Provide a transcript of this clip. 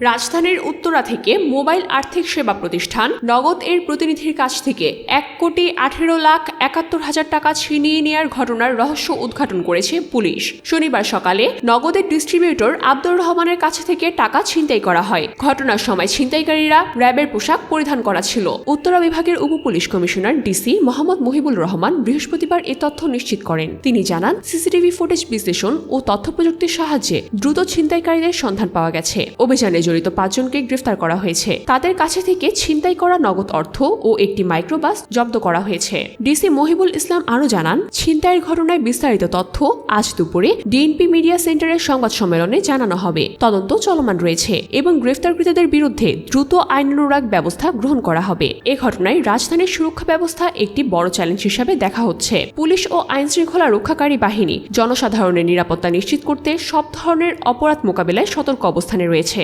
রাজধানীর উত্তরা থেকে মোবাইল আর্থিক সেবা প্রতিষ্ঠান নগদ এর প্রতিনিধির কাছ থেকে এক কোটি আঠেরো লাখ একাত্তর হাজার টাকা ছিনিয়ে নেওয়ার ঘটনার রহস্য উদ্ঘাটন করেছে পুলিশ। শনিবার সকালে নগদের ডিস্ট্রিবিউটর আব্দুর রহমানের কাছে থেকে টাকা ছিনতাই করা হয়। ঘটনার সময় ছিনতাইকারীরা র্যাবের পোশাক পরিধান করা ছিল। উত্তরা বিভাগের উপ police commissioner DC Mohammad Mohibul Rahman বৃহস্পতিবার এ তথ্য নিশ্চিত করেন। তিনি জানান, সিসিটিভি ফুটেজ বিশ্লেষণ ও তথ্য প্রযুক্তির সাহায্যে দ্রুত ছিনতাইকারীদের সন্ধান পাওয়া গেছে। অভিযানে জড়িত পাঁচজনকে গ্রেফতার করা হয়েছে। তাদের কাছে থেকে ছিনতাই করা নগদ অর্থ ও একটি মাইক্রোবাস জব্দ করা হয়েছে। ডিসি মহিবুল ইসলাম আরও জানান, ছিনতাইয়ের ঘটনায় বিস্তারিত তথ্য আজ দুপুরে ডিএনপি মিডিয়া সেন্টারের সংবাদ সম্মেলনে জানানো হবে। তদন্ত চলমান রয়েছে এবং গ্রেফতারকৃতদের বিরুদ্ধে দ্রুত আইনানুরাগ ব্যবস্থা গ্রহণ করা হবে। এ ঘটনায় রাজধানীর সুরক্ষা ব্যবস্থা একটি বড় চ্যালেঞ্জ হিসাবে দেখা হচ্ছে। পুলিশ ও আইন শৃঙ্খলা রক্ষাকারী বাহিনী জনসাধারণের নিরাপত্তা নিশ্চিত করতে সব ধরনের অপরাধ মোকাবিলায় সতর্ক অবস্থানে রয়েছে।